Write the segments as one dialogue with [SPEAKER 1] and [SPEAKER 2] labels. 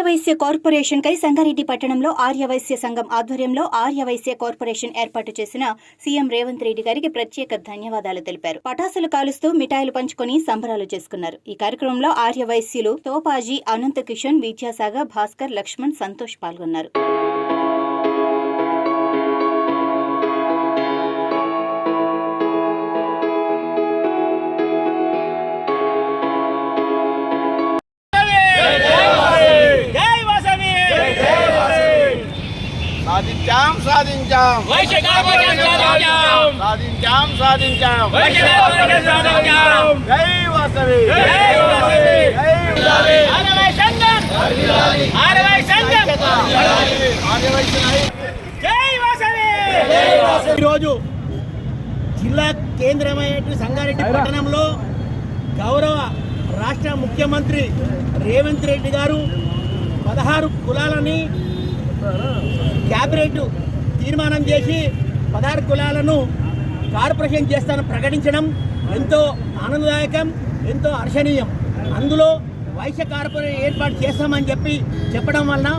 [SPEAKER 1] Aryavysya corporation కై సంగారెడ్డి పట్టణంలో ఆర్యవైశ్య సంఘం ఆధ్వర్యంలో ఆర్యవైశ్య కార్పొరేషన్ ఏర్పాటు చేసిన సీఎం రేవంత్ రెడ్డి గారికి ప్రత్యేక ధన్యవాదాలు తెలిపారు. పటాసులు కాలుస్తూ మిఠాయిలు పంచుకొని సంబరాలు చేసుకున్నారు. ఈ కార్యక్రమంలో ఆర్యవైశ్యులు తోపాజీ అనంత కిషన్ విద్యాసాగర్ భాస్కర్ లక్ష్మణ్ సంతోష్ పాల్గొన్నారు.
[SPEAKER 2] సాధించాం సాధించాం.
[SPEAKER 3] సాధించాం.
[SPEAKER 2] సాధించాం జై వాసవి.
[SPEAKER 4] ఈరోజు జిల్లా కేంద్రమైన సంగారెడ్డి పట్టణంలో గౌరవ రాష్ట్ర ముఖ్యమంత్రి రేవంత్ రెడ్డి గారు పదహారు కులాలని క్యాబినెట్ తీర్మానం చేసి పదహారు కులాలను కార్పొరేషన్ చేస్తాను ప్రకటించడం ఎంతో ఆనందదాయకం ఎంతో హర్షణీయం. అందులో వైశ్య కార్పొరేషన్ ఏర్పాటు చేస్తామని చెప్పి చెప్పడం వలన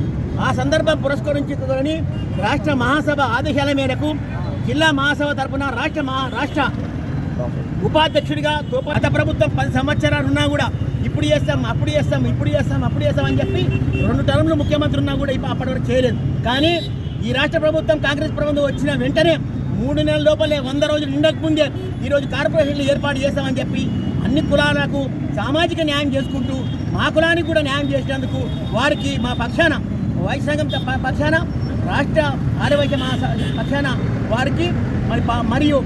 [SPEAKER 4] ఆ సందర్భం పురస్కరించుకొని రాష్ట్ర మహాసభ ఆదేశాల మేరకు జిల్లా మహాసభ తరపున రాష్ట్ర మహా రాష్ట్ర ఉపాధ్యక్షుడిగా గత ప్రభుత్వం పది సంవత్సరాలు ఉన్నా కూడా ఇప్పుడు చేస్తాం అప్పుడు చేస్తాం ఇప్పుడు చేస్తాం అప్పుడు చేస్తాం అని చెప్పి రెండు టర్మ్లు ముఖ్యమంత్రి ఉన్నా కూడా ఇప్పుడు అప్పటివరకు చేయలేదు. కానీ ఈ రాష్ట్ర ప్రభుత్వం కాంగ్రెస్ ప్రభుత్వం వచ్చిన వెంటనే మూడు నెలల లోపలే వంద రోజులు నిండక ముందే ఈరోజు కార్పొరేషన్లు ఏర్పాటు చేస్తామని చెప్పి అన్ని కులాలకు సామాజిక న్యాయం చేసుకుంటూ మా కులానికి కూడా న్యాయం చేసినందుకు వారికి మా పక్షాన వైశ్య సంఘం పక్షాన రాష్ట్ర ఆర్యవైశ్య మహా పక్షాన వారికి మరి మరియు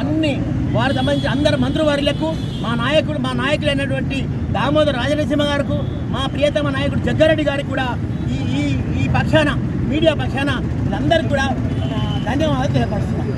[SPEAKER 4] అన్ని వారికి సంబంధించి అందరు మంత్రివర్యులకు మా నాయకుడు మా నాయకులైనటువంటి దామోదర్ రాజనరసింహ గారికి మా ప్రియతమ నాయకుడు జగ్గారెడ్డి గారికి కూడా ఈ ఈ ఈ పక్షాన మీడియా పక్షాన వీళ్ళందరికీ కూడా ధన్యవాదాలు తెలియపరుస్తున్నాను!